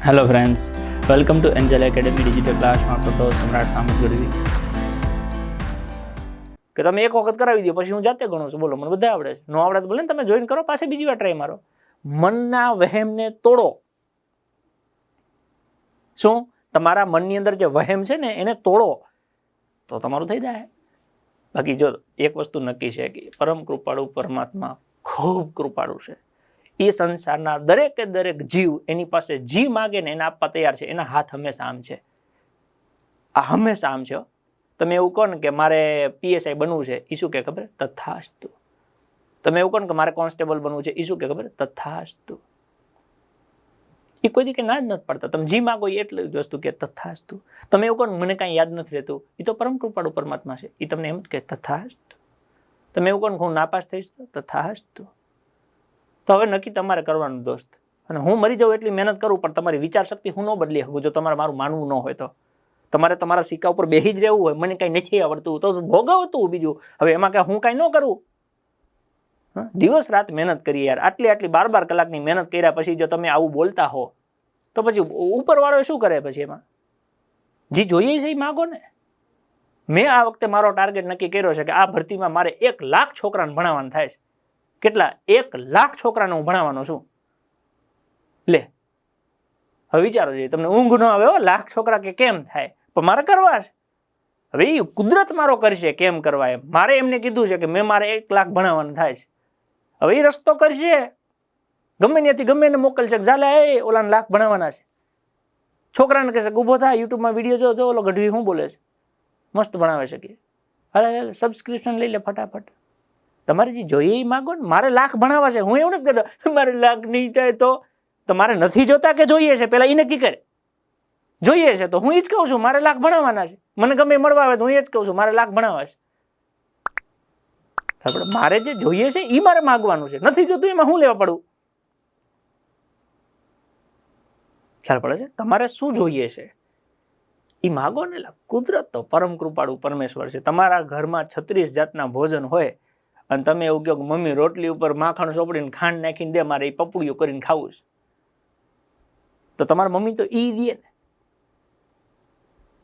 Hello friends welcome to Angel Academy digital ક્લાસમાં તો સમ્રાટ સામત ગઢવી કે તમે એક વખત કરાવી દો, પછી હું જાતે ગણું છું. બોલો, મને બધા આવડે છે. નો આવડે તો ભલે તમે જોઈન કરો પાસે બીજી વાર ટ્રાય મારો. મનના વહેમને તોડો. શું? તમારા મનની અંદર જે વહેમ છે ને, એને તોડો. તો તમારું થઈ જાય. બાકી જો એક વસ્તુ નક્કી છે કે પરમ કૃપાળુ પરમાત્મા ખૂબ કૃપાળુ છે. એ સંસારના દરેકે દરેક જીવ એની પાસે જી માગે ને એને આપવા તૈયાર છે. એના હાથ હંમેશા આમ છે. આ હંમેશા આમ છે તમે એવું કહો ને કે મારે પીએસઆઈ બનવું છે એ શું કે ખબર? તથાસ્તુ. તમે એવું કહો ને કે મારે કોન્સ્ટેબલ બનવું છે એ શું કે ખબર? તથાસ્તુ. એ કોઈ દી કે ના જ નથી પડતા. તમે જી માગો એટલે જ વસ્તુ કે તથાસ્તુ. તમે એવું કહો મને કાંઈ યાદ નથી રહેતું. એ તો પરમ કૃપાળુ પરમાત્મા છે. એ તમને એમ જ કે તથાસ્તુ. તમે એવું કહો ને હું નાપાસ થઈશ તો તથાસ્તુ. તો હવે નક્કી તમારે કરવાનું દોસ્ત. અને હું મરી જાઉં એટલી મહેનત કરું, પણ તમારી વિચાર શક્તિ હું ન બદલી શકું જો તમારે મારું માનવું ન હોય તો. તમારે તમારા સિક્કા ઉપર બેસી જ રહેવું હોય, મને કાંઈ નથી આવડતું. તો ભોગવતું બીજું. હવે એમાં કાંઈ હું કાંઈ ન કરું? દિવસ રાત મહેનત કરી યાર. આટલી આટલી બાર બાર કલાકની મહેનત કર્યા પછી જો તમે આવું બોલતા હો, તો પછી ઉપરવાળો શું કરે પછી એમાં? જે જોઈએ છે એ માગો ને. મેં આ વખતે મારો ટાર્ગેટ નક્કી કર્યો છે કે આ ભરતીમાં મારે એક લાખ છોકરાને ભણાવવાનું થાય છે. કેટલા? એક લાખ છોકરાને હું ભણાવવાનો છું. લે, હવે વિચારો જોઈએ તમને ઊંઘ ન આવે લાખ છોકરા કે કેમ થાય? પણ મારે કરવા છે. હવે એ કુદરત મારો કરશે કેમ કરવા એમ. મારે એમને કીધું છે કે મેં મારે એક લાખ ભણાવવાનું થાય છે. હવે એ રસ્તો કરશે. ગમે ત્યાંથી ગમે એને મોકલશે ઝાલે, એ ઓલાને લાખ ભણાવવાના છે. છોકરાને કહેશે ઊભો થાય યુટ્યુબમાં વીડિયો જો જો ઓલો ગઢવી શું બોલે છે? મસ્ત ભણાવે છે કે. હાલે સબસ્ક્રિપ્શન લઈ લે ફટાફટ. તમારે જે જોઈએ એ માગો ને, મારે લાખ ભણાવવા છે. હું એવું નથી કહેતો, મારે લાખ નહીં થાય તો તમારે નથી જોતા કે જોઈએ છે? પહેલાં એ નક્કી કરે. જોઈએ છે તો હું એ જ કહું છું, મારે લાખ ભણાવવાના છે. મને ગમે મળવા આવે તો હું એ જ કહું છું, મારે લાખ ભણાવવા છે. મારે જે જોઈએ છે એ મારે માગવાનું છે. નથી જોતું એમાં હું લેવા પડું? ખ્યાલ પડે છે? તમારે શું જોઈએ છે? એ માગો ને. કુદરત તો પરમ કૃપાળુ પરમેશ્વર છે. તમારા ઘરમાં છત્રીસ જાતના ભોજન હોય અને તમે એવું કહો કે મમ્મી રોટલી ઉપર માખણ ચોપડીને ખાંડ નાખીને દે, મારે એ પપડીઓ કરીને ખાવું છે. તો તમારા મમ્મી તો ઈ દે ને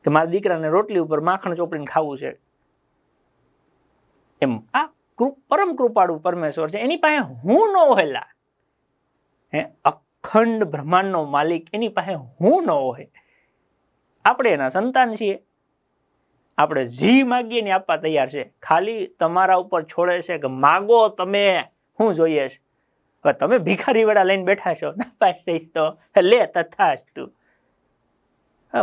કે મારા દીકરાને રોટલી ઉપર માખણ ચોપડીને ખાવું છે. એમ આ પરમ કૃપાળુ પરમેશ્વર છે. એની પાસે હું ન હોયલા. હે, અખંડ બ્રહ્માંડનો માલિક એની પાસે હું ન હોય. આપણે એના સંતાન છીએ. આપણે જી માગીએ ને આપવા તૈયાર છે. ખાલી તમારા ઉપર છોડે છે કે માગો તમે શું જોઈએ છે. હવે તમે ભિખારી વેળા લઈને બેઠા છો. ના પાસ થઈશ તો. લે તથાશ તું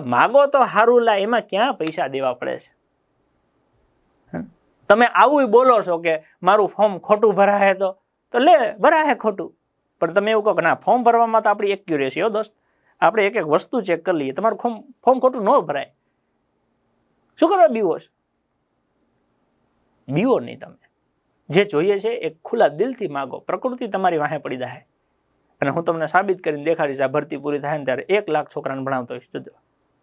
માગો તો હારું લા, એમાં ક્યાં પૈસા દેવા પડે છે? તમે આવું બોલો છો કે મારું ફોર્મ ખોટું ભરાય તો? તો લે ભરાય ખોટું. પણ તમે એવું કહો કે ના, ફોર્મ ભરવામાં તો આપણી એક્યુરેસી હો દોસ્ત. આપણે એક એક વસ્તુ ચેક કરી લઈએ. તમારું ફોર્મ ફોર્મ ખોટું ન ભરાય. શું કરવા બીવો છે બીવો નહીં તમે. જે જોઈએ છે એ ખુલ્લા દિલથી માગો. પ્રકૃતિ તમારી વાહે પડી જાય અને હું તમને સાબિત કરીને દેખાડીશ, આ ભરતી પૂરી થાય ને ત્યારે એક લાખ છોકરાને ભણાવતો હોઈશ. જોજો.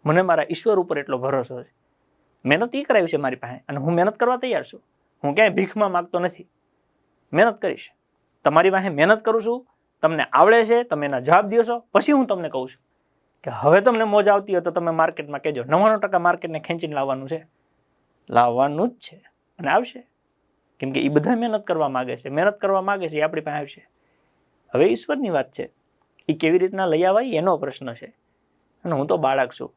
મને મારા ઈશ્વર ઉપર એટલો ભરોસો છે. મહેનત એ કરાવી છે મારી પાસે. અને હું મહેનત કરવા તૈયાર છું. હું ક્યાંય ભીખમાં માગતો નથી. મહેનત કરીશ. તમારી પાસે મહેનત કરું છું. તમને આવડે છે, તમે એના જવાબ દો પછી હું તમને કહું છું. કે હવે તમને મોજ આવતી હોય તો તમે માર્કેટમાં કહેજો. નવ્વાણું ટકા માર્કેટને ખેંચીને લાવવાનું છે. લાવવાનું જ છે. અને આવશે. કેમ કે એ બધા મહેનત કરવા માગે છે. મહેનત કરવા માગે છે એ આપણી પાસે આવશે. હવે ઈશ્વરની વાત છે. એ કેવી રીતના લઈ આવાય એનો પ્રશ્ન છે. અને હું તો બાળક છું.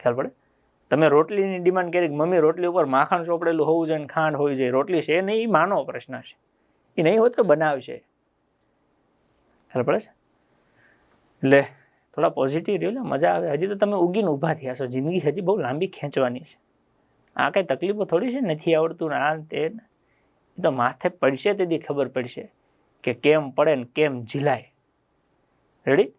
ખ્યાલ પડે? તમે રોટલીની ડિમાન્ડ કરી મમ્મી રોટલી ઉપર માખણ ચોપડેલું હોવું જોઈએ ખાંડ હોવી જોઈએ. રોટલી છે નહીં એ માનો પ્રશ્ન છે. એ નહીં હોય તો બનાવશે. ખ્યાલ પડે છે? એટલે થોડા પોઝિટિવ રહ્યો એટલે મજા આવે. હજી તો તમે ઉગીને ઊભા થયા છો. જિંદગી હજી બહુ લાંબી ખેંચવાની છે. આ કાંઈ તકલીફો થોડી છે નથી આવડતું ને આ તે એ તો માથે પડશે તેથી ખબર પડશે કે કેમ પડે ને કેમ ઝીલાય. રેડી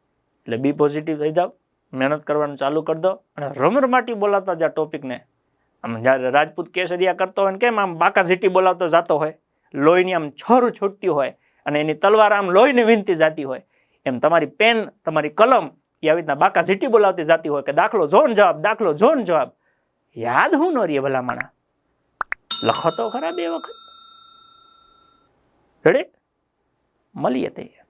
એટલે બી પોઝિટિવ થઈ જાઓ. મહેનત કરવાનું ચાલુ કરી દો અને રમરમાટી બોલાવતા જ ટોપિકને આમ જ્યારે રાજપૂત કેસરિયા કરતો હોય ને કેમ આમ બાકા ઝીટી બોલાવતો જતો હોય, લોહીની આમ છોરું છૂટતી હોય અને એની તલવાર આમ લોહીને વીંતી જાતી હોય, એમ તમારી પેન, તમારી કલમ એ આવી રીતના બાકા ઝીટી બોલાવતી જાતી હોય કે દાખલો જો ને જવાબ, દાખલો જો ને જવાબ. યાદ હું ન રહીએ ભલા માણા. લખો તો ખરા બે વખત. રેડી મળીએ તે.